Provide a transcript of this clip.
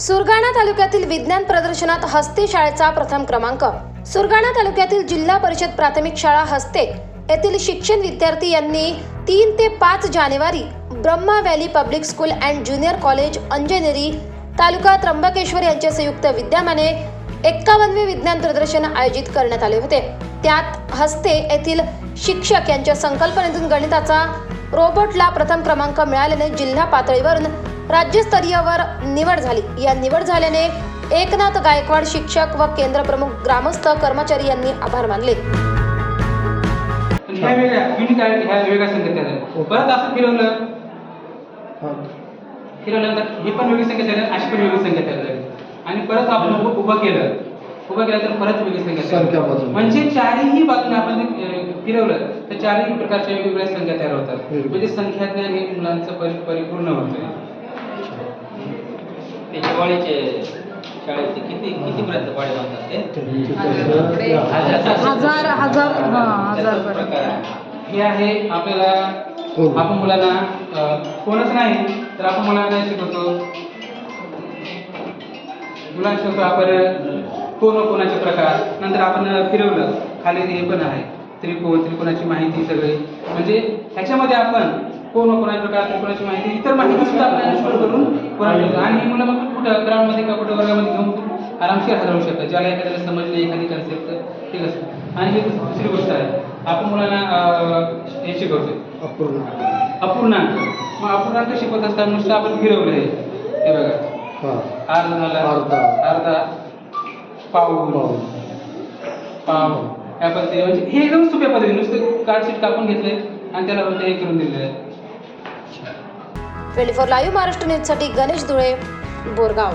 सुरगाणा तालुक्यातील विज्ञान प्रदर्शनात हस्ते शाळेचा प्रथम क्रमांक. सुरगाणा तालुक्यातील जिल्हा परिषद प्राथमिक शाळा हस्ते येथील शिक्षण विद्यार्थी यांनी तीन ते पाच जानेवारी Brahma valley public school and junior college Anjaneri taluka Trimbakeshwar यांच्या संयुक्त विद्यमाने एक्कावनवे विज्ञान प्रदर्शन आयोजित करण्यात आले होते. त्यात हस्ते येथील शिक्षक यांच्या संकल्पनेतून गणिताचा रोबोटला प्रथम क्रमांक मिळाल्याने जिल्हा पातळीवरून राज्यस्तरीयवर निवड झाली. या निवड झाल्याने एकनाथ गायकवाड शिक्षक व केंद्र प्रमुख ग्रामस्थ कर्मचारी यांनी आभार मानले. ह्या वेगळ्या युनिक आहे ह्या वेगळ्या संगीत आहेत परत असं फिरवलं फिरवल्यानंतर ही पण वेगळी अशी पण वेगळी संगीत आहे आणि परत आपण उभं उभं केलं. उभं केलं तर परत वेगळी सारख्या बाजूने. म्हणजे चारही बाजूने आपण फिरवलं तर चारही प्रकारच्या वेगवेगळ्या संख्या तयार होतात. म्हणजे संख्याज्ञान हे मुलांचं परि- परिपूर्ण होतं. ते शाळेचे किती कितीपर्यंत पाडे बांधतात ते? हजार हजार हा हजार त्याचा पर्यंत. प्रकार आहे. हे आहे आपल्याला कोण? आपण मुलांना अं, कोणच नाही तर आपण मुलांना काय शिकवतो? मुलांना शिकवतो आपण कोण व कोणाचे प्रकार. नंतर आपण फिरवलं. खाली हे पण आहे. त्रिकोण त्रिकोणाची माहिती सगळी. म्हणजे ह्याच्यामध्ये आपण कोण व कोणाचे प्रकार त्रिकोणाची माहिती इतर माहिती सुद्धा आपल्याला स्टोर करून ठेवतो आणि मुलं मग कुठं ग्राउंडमध्ये का कुठं वर्गामध्ये घेऊन आरामशीर हजर होऊ शकतात. ज्याला एखाद्याला समजली एखादी कन्सेप्ट ठीक असतं आणि ही दुसरी गोष्ट आहे आपण मुलांना हे शिकवतो अपूर्ण. अपूर्णांक मग अपूर्णांक शिकवत असताना नुसतं आपण फिरवलं हे. बघा. हा. अर्धा अर्धा. अर्धा. पाऊल. पाऊल. पाव या पद्धतीने. म्हणजे हे एकदम सोप्या पद्धतीने. नुसतं कार्डशीट कापून घेतलंय आणि त्याला फक्त हे करून दिलेलं आहे ट्वेंटी फोर लाईव्ह महाराष्ट्र न्यूजसाठी गणेश धुळे बोरगाव.